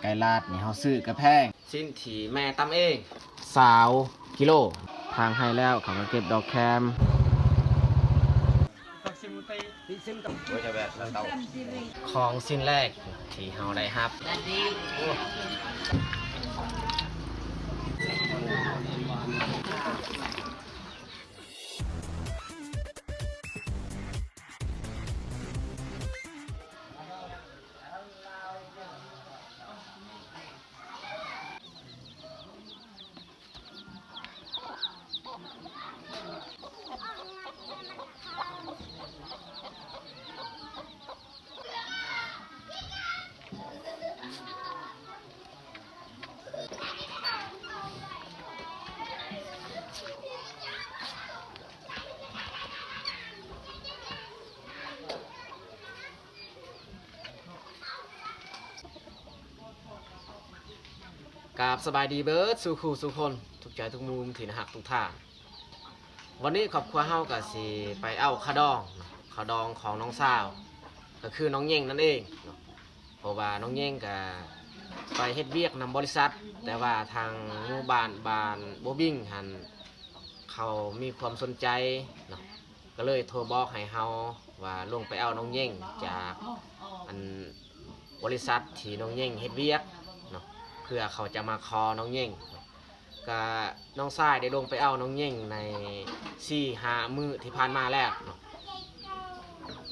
ไก่ลาดนี่เฮาซื้อกระแพง สิ้นถีแม่ตำเองสาวกิโล ทางให้แล้วเขาก็เก็บดอกแคมของสิ้นแรกที่เฮาได้รับ กราบสบายดีเบิร์ดสู่คู่สู่คน ทุกใจทุกมุมที่นะฮักทุกท่าวันนี้ครอบครัวเฮาก็สิไปเอาขะดองเนาดองของน้องสาว ก็คือน้องเย่งนั่นเองเพราะว่าน้องเย่งก็ไปเฮ็ดเวียกนำบริษัท แต่ว่าทางหมู่บ้านบ้านโบบิ้งหันเขามีความสนใจเนาะก็เลยโทรบอกให้เฮาว่าลงไปเอาน้องเย่งจากอันบริษัทที่น้องเย่งเฮ็ดเวียก พื่อเขาจะมาคอน้องเย่งก็น้องชายได้ลงไปเอาน้องเย่งในสี่หามือที่ผ่านมาแล้ว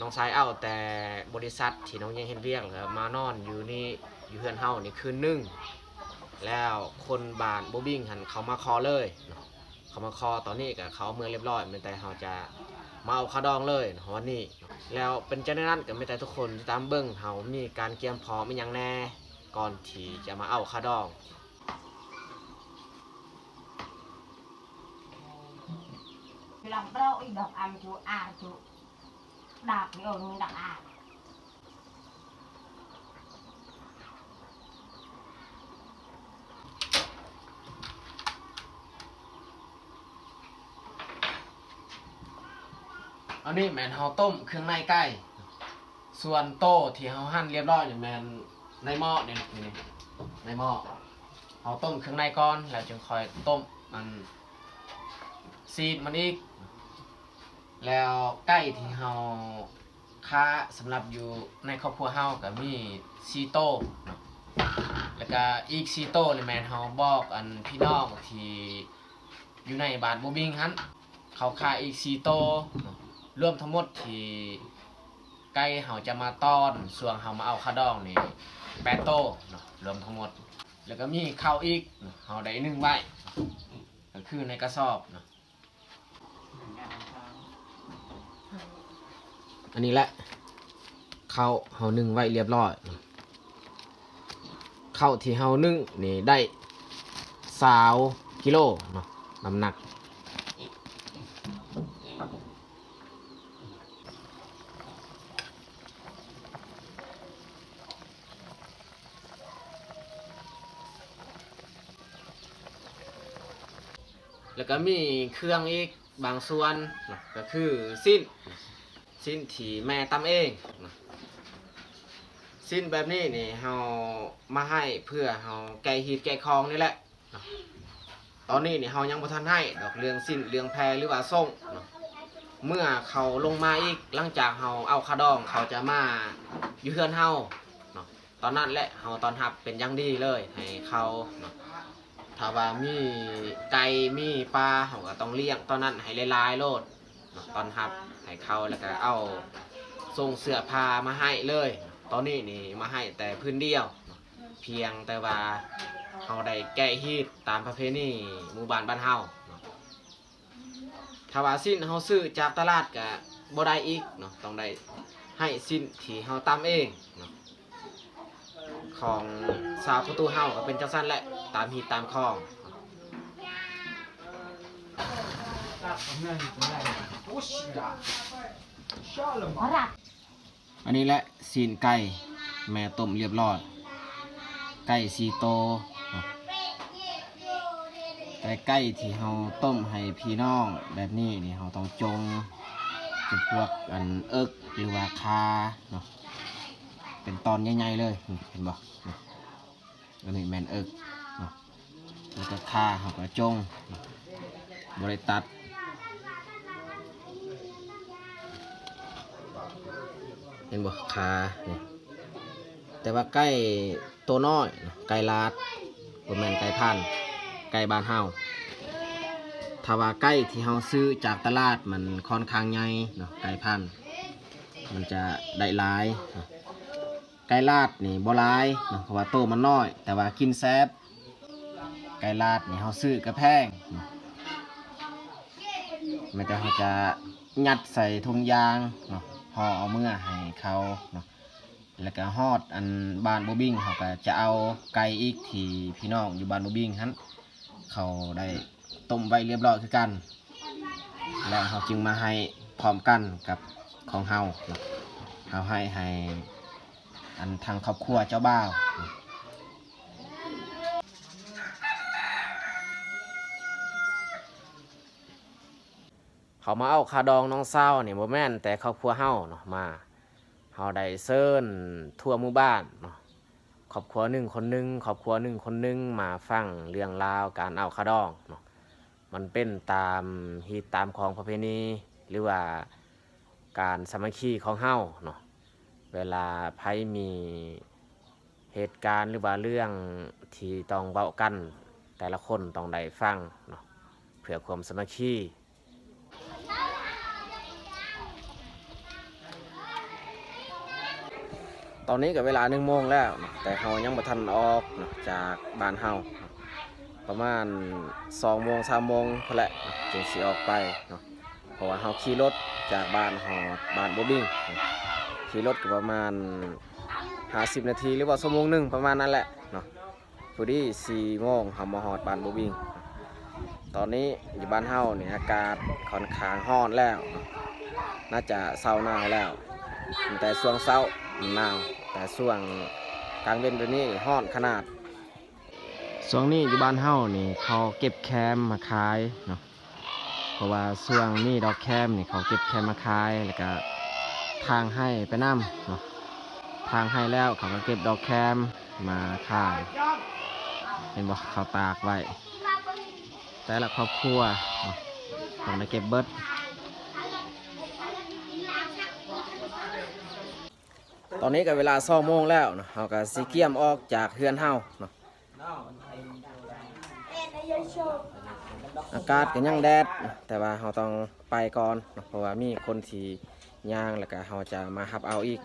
น้องชายเอาแต่บริษัทที่น้องเยังเห็นเรียกมานอนอยู่นี่อยู่เฮือนเฮานี่คืนนึงแล้วคนบานโบบิ้งหันเขามาคอเลยเขามาคอตอนนี้กับเขาเมือเรียบร้อยเป็นแต่เขาจะมาเอาคาดองเลยวันนี้แล้วเป็นเจ้าหน้านั้นก็ไม่แต่ทุกคนตามเบิ้งเฮามีการเตรียมพร้อมอหยังแน่ ก่อนที่จะมาเอาคาดอง lòng đâu ít đọc ăn chú à chú đạp cái ồn mình đạp à อันนี้แมนเฮาต้มเครื่องในไก่ ส่วนโต้ที่เฮาหั่นเรียบร้อยเนี่ยแมน ในหม้อเนี่ยนี่ในหม้อเฮาต้มเครื่องในก่อนแล้วจึงค่อยต้มมันซีดมันอีก แล้วไก่ที่เฮาค้าสำหรับอยู่ในครอบครัวเฮาก็มีซีโต้แล้วก็อีกซีโต้นี่แมนเฮาบอกอันพี่น้องที่อยู่ในบ้านบูบิงฮันเขาค้าอีกซีโต้รวมทั้งหมดที่ใกล้เฮาจะมาต้อนส่วนเฮามาเอาข้าดองนี่ แปดโตเนาะรวมทั้งหมด แล้วก็มีข้าวอีกเนาะเฮาได้หนึ่งใบก็คือในกระสอบเนาะอันนี้แหละข้าวเฮานึ่งไว้เรียบร้อยเข้าวที่เฮานึ่งนี่ได้สาวกิโลเนาะน้ำหนัก ก็มีเครื่องอีกบางส่วนนะก็คือสิ้น สิ้นที่แม่ตำเองนะสิ้นแบบนี้นี่เฮามาให้เพื่อเฮาแก้ฮีดแก้คองนี่แหละนะตอนนี้นี่เฮายังบ่ทันให้ดอกเรื่องสิ้นเรื่องแพรหรือว่าส่งนะเมื่อเขาลงมาอีกหลังจากเฮาเอาคาดองเขาจะมาอยู่เฮือนเฮาเนาะตอนนั้นแหละเฮาตอนรับเป็นอย่างดีเลยให้เขาเนาะ ถ้าว่ามีไก่มีปลาเขาก็ต้องเลี้ยงตอนนั้นให้หลายๆโลดเนาะตอนทับให้เขาแล้วก็เอาส่งเสื้อผ้ามาให้เลย ตอนนี้นี่มาให้แต่พื้นเดียวเนาะเพียงแต่ว่าเขาได้แก้ฮีดตามประเพณีหมู่บ้านบ้านเฮาเนาะถ้าว่าสิ้นเขาซื้อจากตลาดก็บ่ได้อีกเนาะต้องได้ให้สิ้นที่เขาตำเองเนาะ ของสาวประตูเฮาก็เป็นจังสั้นแหละ ตามฮีตตามคลอง nó rạp อันนี้แหละซีนไก่แม่ต้มเรียบร้อย ไก่ซีโตเนาะแต่ไก่ที่เฮาต้มให้พี่น้องแบบนี้นี่เฮาต้องจงจุดพวกอันเอิกหรือว่าคาเนาะ เป็นตอนใหญ่ๆเลยเห็นบ่อันนี้แมนเอิกแล้วก็ค่าเขาก็จงบริตัดเห็นบ่ขาเนี่ยแต่ว่าใกล้ตัวน้อยไก่ลาดบ่แม่นไก่พันไก่บ้านเฮาถ้าว่าไก่ที่เฮาซื้อจากตลาดมันค่อนข้างใหญ่เนาะไก่พันมันจะได้หลายนะ ไก่ลาดนี่บ่หลายเนาะเพราะว่าโตมันน้อย แต่ว่ากินแซ่บไก่ลาดนี่เฮาซื้อก็แพงเนาะแม้แต่เฮาจะยัดใส่ถุงยางเนาะห่อเอาเมื่อให้เขาเนาะแล้วก็ฮอดอันบ้านบูบิงเขาก็จะเอาไก่อีกที่พี่น้องอยู่บ้านบูบิงฮันเขาได้ต้มไว้เรียบร้อยคือกัน แล้วเขาจึงมาให้พร้อมกันกับของเฮาเนาะเขาให้ให้ อันทางครอบครัวเจ้าบ่าวเขามาเอาคาดองน้องเศร้าเนี่ยโมแม่นแต่ครอบครัวเฮาเนาะมาเฮาได้เซิร์นทั่วหมู่บ้านเนาะครอบครัวหนึ่งคนหนึ่งครอบครัวหนึ่งคนหนึ่งมาฟังเรื่องราวการเอาคาดองเนาะมันเป็นตามฮีตตามของประเพณีหรือว่าการสามัคคีของเฮาเนาะ เวลาไพ่มีเหตุการณ์หรือว่าเรื่องที่ต้องเว้ากัน แต่ละคนต้องได้ฟังเนาะเพื่อความสมัคคีตอนนี้กับเวลาหนึ่งโมงแล้ว แต่เฮายังบ่ทันออกจากบ้านเฮาประมาณสองโมงสามโมงพอแหละเจึงสิออกไปเนาะเพราะว่าเฮาขี่รถจากบ้านฮอดบ้านบ่บิง ขี่รถก็ประมาณ50นาทีหรือว่าชั่วโมงหนึ่งประมาณนั้นแหละเนาะพอดี4โมงเฮามาฮอดบานบ่บิงตอนนี้อยู่บ้านเฮาเนี่ยอากาศค่อนข้างร้อนแล้ว น่าจะเช้าหนาวแล้ว แต่ช่วงเช้าหนาว แต่ช่วงกลางเว้นแบบนี้ร้อนขนาดช่วงนี้อยู่บ้านเฮานี่เขาเก็บแคมมาขายเนาะเพราะว่าช่วงนี้ดอกแคมนี่เขาเก็บแคมมาขายแล้วก็ ทางให้ไปนํเนาะทางให้แล้วเขาก็เก็บดอกแคมมาขายเห็นบ่เขาตากไว้ แต่ละครอบครัวต้องได้เก็บเบิดตอนนี้ก็เวลาสองโมงแล้วเนาะเราก็สิเกียมออกจากเฮือนเฮาเนาะอากาศก็ยังแดด แต่ว่าเราต้องไปก่อน เพราะว่ามีคนที่ ย่างแล้วก็เราจะมาหับเอาอีก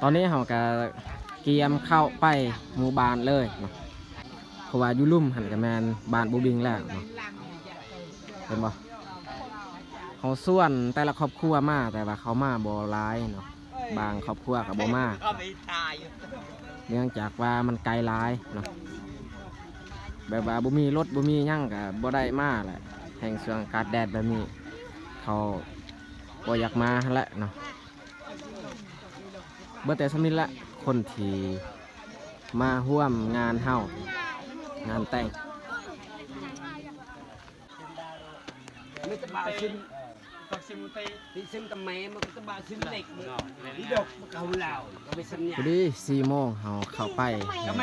ตอนนี้เขาก็เกียมเข้าไปหมู่บ้านเลยเนาะเพราะว่าอยู่ลุ่มหันกับแมนบ้านบูบิงแล้วเนาะเห็นบ่เขาส่วนแต่ละครอบครัวมาแต่ว่าเขามาบ่ร้ายเนาะบางครอบครัวกับบ่มาเนื่องจากว่ามันไกลหลายเนาะแบบว่าบ่มีรถบ่มียั่งกับบ่ได้มาแหละแห่งช่วงอากาศแดดแบบนี้เขาบ่อยากมาแหละเนาะ เบื่อแต่สมิธละคนที่มาร่วมงานเฮางานแต่งไม่ตบาซิมก็ซิมไปที่ซิมตะแม่มันก็ตบาซิมเล็กนี่ดอกมันเขาเหล่าก็ไปสัญญาดีสี่โมงเฮาเข้าไป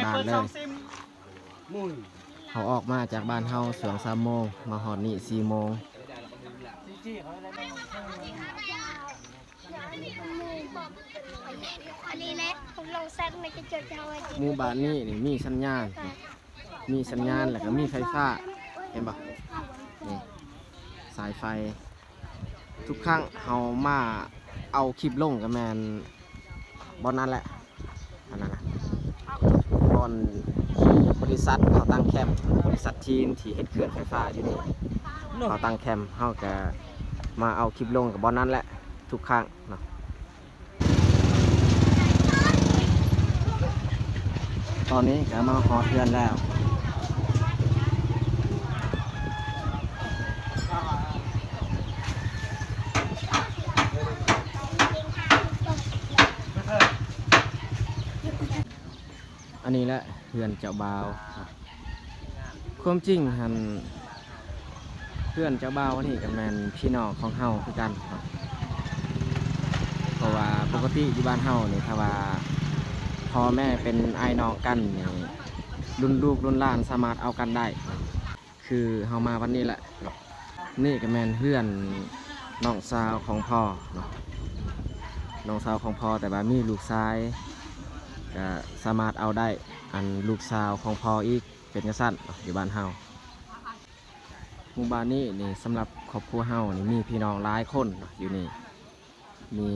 บ้านเลยเขาออกมาจากบ้านเฮาสวงสามโมงมาหอดนี่สี่โมง อันนี้แหละผมลงแซกในกระจกเทาไว้หมู่บ้านนี้นี่มีสัญญาณ มีสัญญาณแล้วก็มีไฟฟ้า เห็นปะนี่สายไฟ ทุกครั้งเฮามาเอาคลิปลงกับแมนบอนนั้นแหละอันนั้นนะบอนบริษัทเขาตั้งแคมป์บริษัททีมที่เฮ็ดเขื่อนไฟฟ้าอยู่นี่เขาตั้งแคมป์เฮาก็มาเอาคลิปลงกับบอนนั้นแหละทุกครั้งเนาะ ตอนนี้ก็มาฮอเพื่อนแล้วอันนี้แหละเพื่อนเจ้าบ่าวความจริงหันเพื่อนเจ้าบ่าวอันนี้กับแมนพี่น้องของเฮาคือกันเพราะว่าปกติอยู่บ้านเฮาเนี่ถ้าว่า พ่อแม่เป็นไอ้น้องกันรุ่นลูกรุ่นหล้านสามารถเอากันได้ คือเฮามาวันนี้แหละนี่กับแมนเพื่อนน้องสาวของพ่อเนาะน้องสาวของพ่อแต่ว่ามีลูกชายก็สามารถเอาได้อันลูกสาวของพ่ออีกเป็นกษัตริย์อยู่บ้านเฮาหมู่บ้านนี้นี่สำหรับครอบครัวเฮานี่มีพี่น้องหลายคนอยู่นี่มี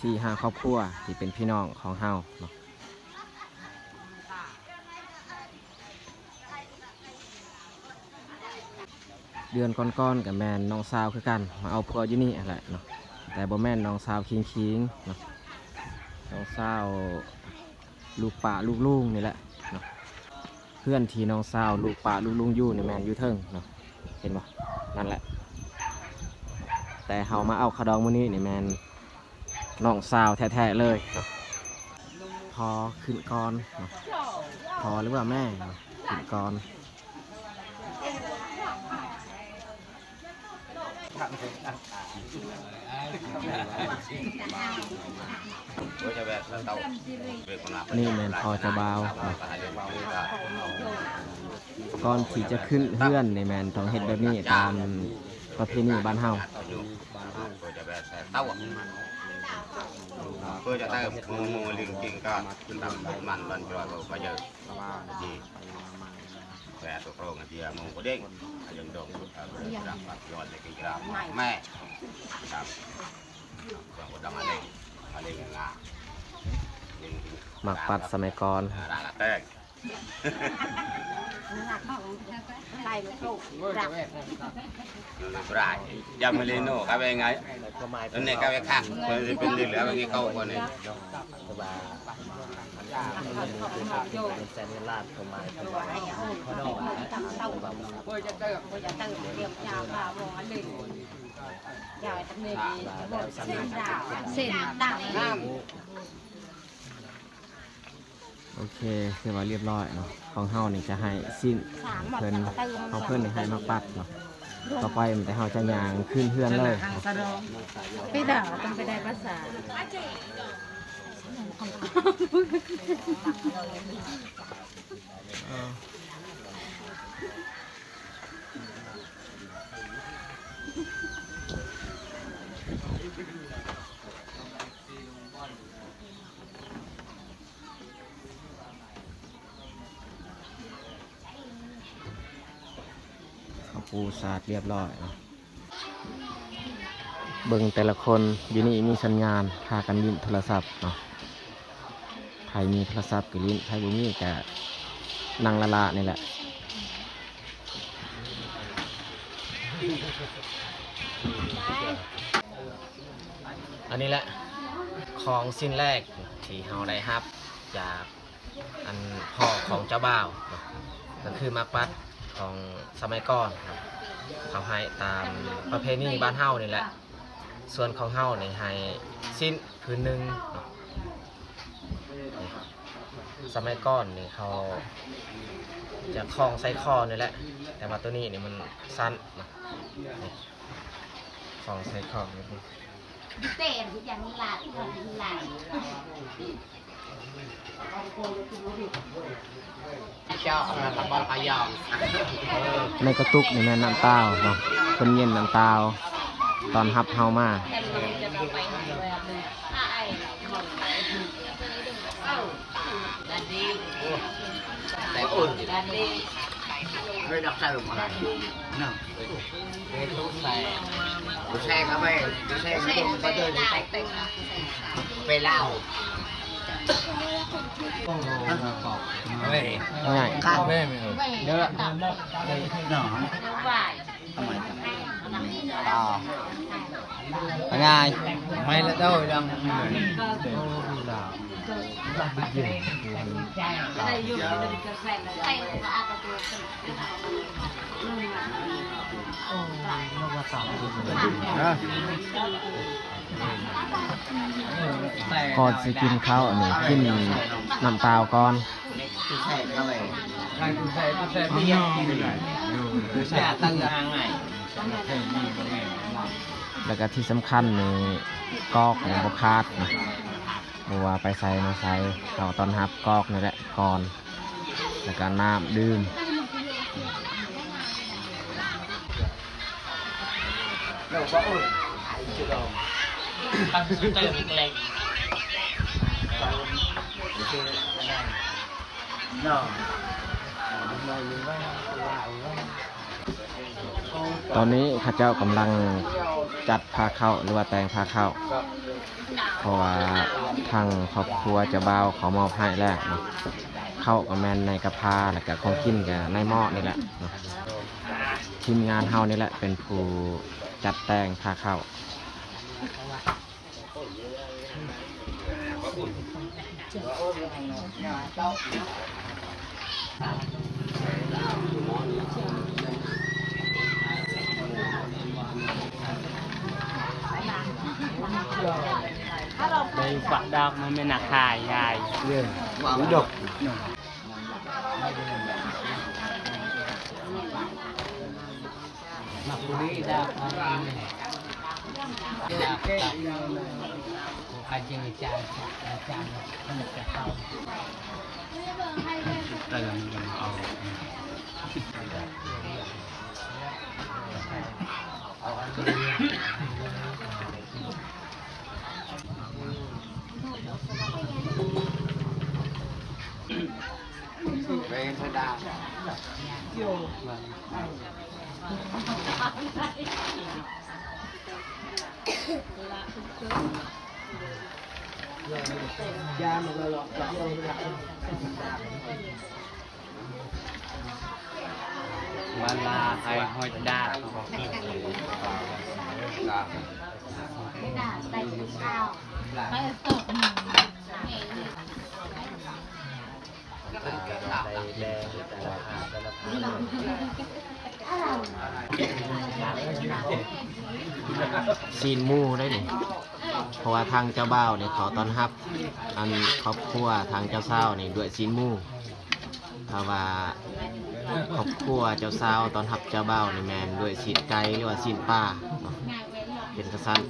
สี่ห้าครอบครัวที่เป็นพี่น้องของเฮาเนาะ เดือนก่อนๆกับแมนน้องสาวคือกัน มาเอาพัวอยู่นี่อะไรเนาะแต่บ่แม่นน้องสาวคิงคิงเนาะน้องสาวลูกป่าลูกลุงนี่แหละเนาะเพื่อนที่น้องสาวลูกป่าลูกลุงอยู่นี่แมนอยู่เทิงเนาะเห็นปะนั่นแหละ แต่เฮามาเอาขาวดองมื้อนี้นี่แมนน้องสาวแท้ๆเลยเนาะพอขึ้นก่อนเนาะพอหรือว่าแม่ขึ้นก่อน นี่แมนพอจะเบาวเนาะก่อนที่จะขึ้นเพื่อนในแมนต้องเฮ็ดแบบนี้ตามประเพณีบ้านเฮา Cô cho ta mua mua liền tiền con tầm mạnh lên rồi bây giờ gì về tụi pro người kia mua có đen dân đồ làm rồi để cái làm mẹ làm còn có đâm ở đây ở đây là หมักปัดสมัยก่อน là là tên ไล่มาโช รายยามาเลโน่ครับยังไงตัวนี้ครับยังข้างเป็นเหลือเป็นไเข้าคนนี้ตัวเป็นแซนลาดตัวมาตัวมาเส้นดำ โอเคคือว่าเรียบร้อยเนาะของเฮานี่จะให้สิ้นสามหมดเพิ่นเติมเอาเพิ่นนี่ให้มาปัดเนาะต่อไปมันแต่เฮาจะย่างขึ้นเพื่อนเลยพี่ดาวต้องไปได้ภาษาเอา ปูสาดเรียบร้อยเนาะเบิ่งแต่ละคนอยู่นี่มีสัญญาณพากันลิ้นโทรศัพท์เนาะใครมีโทรศัพท์ก็ลิ้นใครบ่มีก็นั่งละละนี่แหละอันนี้แหละของสิ้นแรกที่เฮาได้รับ จากอันพ่อของเจ้าบ่าวเนาะก็คือมาปัด ของสมัยก่อนครับ เขาให้ตามประเพณีบ้านเฮานี่แหละ ส่วนของเฮานี่ให้สิ้นพื้นหนึ่งเนาะสมัยก่อนนี่เขาจะคล้องใส่คอนี่แหละ แต่ว่าตัวนี้นี่มันสั้นนะคล้องใส่คอนี่เต้นอย่างหลาดหลาด cho là làm bon phải giòn ในกระตุกนี่แม่นน้ำเต้าเนาะคนเย็นน้ำเต้าตอนฮับเฮามาแต่อุ่นดันดี Rồi đọc sao được mà lại Nào Tôi xe cả về Tôi xe cái đồ có chơi đi Về Lào Về ง่า ง่ายข้าวแม่ไม่เออเดี๋ยวละหนอทำไมอ๋อง่ายไม่ละเด้าดังอ่า ก่อนสิกินข้าวอันนี้กินน้ำตาลก่อน Tôi xe cả về Tôi xe tôi xe bây giờ Tôi xe tăng hàng này แล้วก็ที่สำคัญนี่กอกของบุคาดนะบัวไปใส่มาใส่เขาตอนฮับกอกนี่แหละก่อน แล้วก็น้ำดื่ม ตอนนี้ข้าเจ้ากำลังจัดพาเข้าหรือว่าแต่งพาเข้าเพราะว่าทางครอบครัวจะเบาขามอบให้แล้วเนาะเข้ากับแมนในกระพาแล้วก็ของกินกับในหม้อนี่แหละเนาะทีมงานเฮานี่แหละเป็นผู้จัดแต่งพาเข้า Đây quả đọc mà mình nạc hài hài. Độc Mặc 嗯好的好的 ยาหมดเลยหรอกเดี๋ยวเรามาาไออยดาดใส่ข้าวไปเสินแดงแต่ละภาแต่ละภา ซีนมู่ได้นี่เพราะว่าทางเจ้าบ่าวเนี่ยเขาต้อนรับ อันครอบครัวทางเจ้าสาวนี่ด้วยซีนมู่ถ้าะว่าครอบครัวเจ้าสาวตอนรับเจ้าบ่าวนี่แมนด้วยซีนไก่หรือว่าซีนปลาเนาะเป็นกระสัน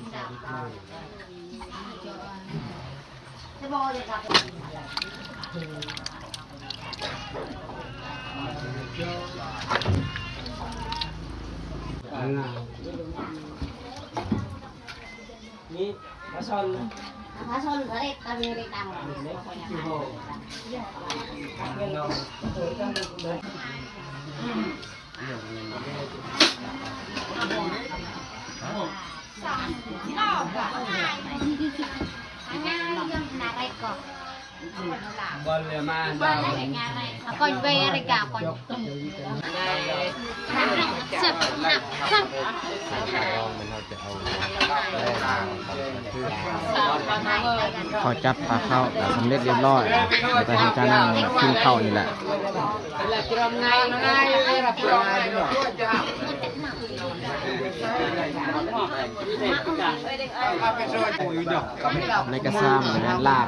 Mà son ở đây tao như đây tao Bon là mà còn về đây cả còn sập nặng sập เขาจัดพาเข้าแต่สำเร็จเรียบร้อยแล้วก็ทำการนั่งกินข้าวนี่แหละ ในกระซ้ำนะลาบ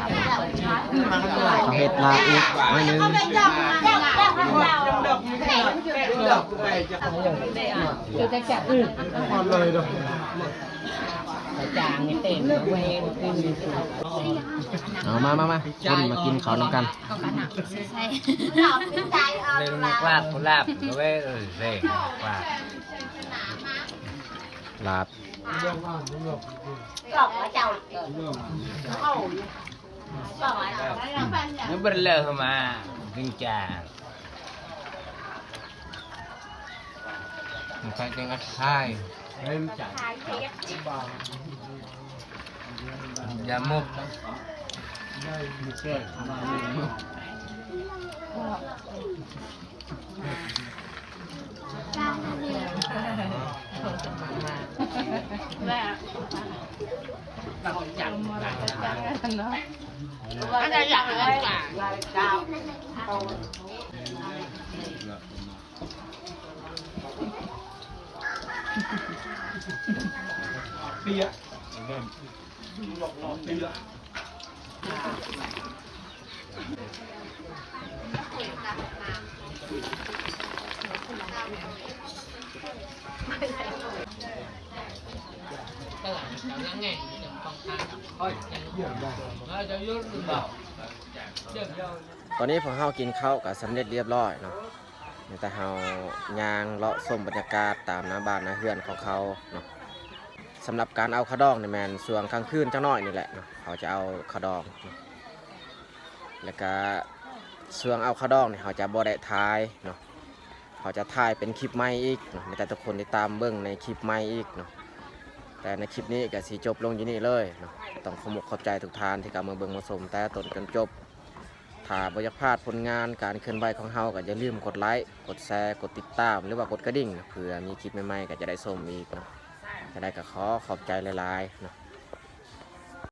เขาเห็ดลาบอีกหน่อยหนึงเอามามามาคนมากินข้าวน้ำกัน Đây là một lạp, một lạp Nó về rồi về Và ลาบ Nó bật lờ mà Kinh trà มันไปจังอัดท้ายเริ่มจากอย่ามุกอันนี้อยากเลย là bà còn chặn là chặn nó anh ta chặn là anh là là ạ đi ạ Thank you. เจ้าตอนนี้พอเฮากินข้าวกับสำเร็จเรียบร้อยเนาะมีแต่เฮายางเลาะส้มบรรยากาศตามหน้าบ้านหน้าเฮือนของเขาเนาะสำหรับการเอาขาวดองนี่แมนส่วงกลางคืนจังน้อยนี่แหละเนาะเขาจะเอาขาวดองเนาะแล้วก็ส่วงเอาขาวดองนี่เขาจะบ่ได้ถ่ายเนาะเขาจะถ่ายเป็นคลิปใหม่อีกเนาะมีแต่ทุกคนที่ตามเบิ่งในคลิปใหม่อีกเนาะ แต่ในคลิปนี้ก็สิจบลงอยู่นี่เลยเนาะต้องขอมกขอบใจทุกท่านที่กำมาเบิ่งมาชมแต่ตนจนจบถ้าบ่อยากพลาดผลงานการเคลื่อนไหวของเฮาก็อย่าลืมกดไลค์กดแชร์กดติดตาม หรือว่ากดกระดิ่งนะเพื่อมีคลิปใหม่ๆก็จะได้ชมอีกเนาะจะได้ก็ขอขอบใจหลายๆเนาะ